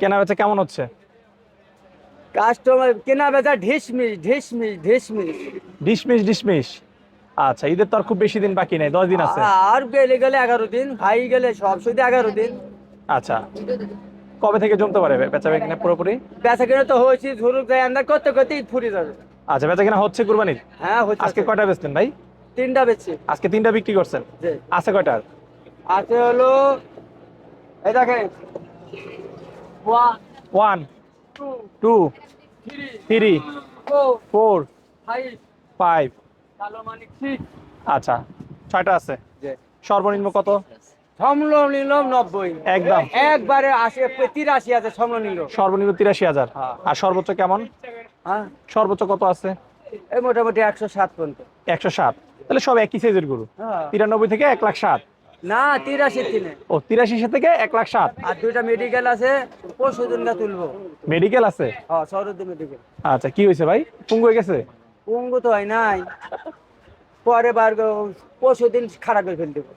কেনা বেচা কেমন হচ্ছে? কাস্টমার কেনা বেচা ঢিসমিস ঢিসমিস ঢিসমিস। ডিসমিস ডিসমিস আচ্ছা ঈদের তো আর খুব বেশি দিন বাকি নেই দশ দিন আছে। আর গেলে গেলে এগারো দিন ভাই গেলে সব শুধু এগারো দিন। আচ্ছা কবে থেকে জমতে পারে বেচা কিনা পুরোপুরি? বেচা কিনে তো হয়েছি ঝুরুক যায় আমরা করতে করতে ঈদ ফুরি যাবে। আচ্ছা বেচা কিনা হচ্ছে কুরবানির? হ্যাঁ হচ্ছে আজকে কয়টা বেচলেন ভাই? তিনটা বেচছি। আজকে তিনটা বিক্রি করছেন? আছে কয়টার আছে হলো এই দেখেন। One one two three four five আচ্ছা ছয়টা আছে। সর্বনিম্ন কত? নব্বই। একদম। একবারে আশি তিরাশি আছে সমল নিল সর্বনিম্ন তিরাশি হাজার। হ্যাঁ। আর সর্বোচ্চ কেমন? হ্যাঁ। সর্বোচ্চ কত আছে? এই মোটামুটি একশো সাত পর্যন্ত। একশো সাত। তাহলে সব একই সাইজের গরু। হ্যাঁ। তিরানব্বই থেকে এক লাখ সাত। না তিরাশি তিনে ও তিরাশি থেকে এক লাখ সাত। আর দুইটা মেডিকেল আছে পরশু দিনটা তুলবো। মেডিকেল আছে? হ্যাঁ সরদ্দি মেডিকেল আচ্ছা কি হয়েছে ভাই? পুঙ্গু হয়ে গেছে? পুঙ্গু তো হয় নাই। পরে বার পরশু দিন খারাপ করে ফেল দেবো।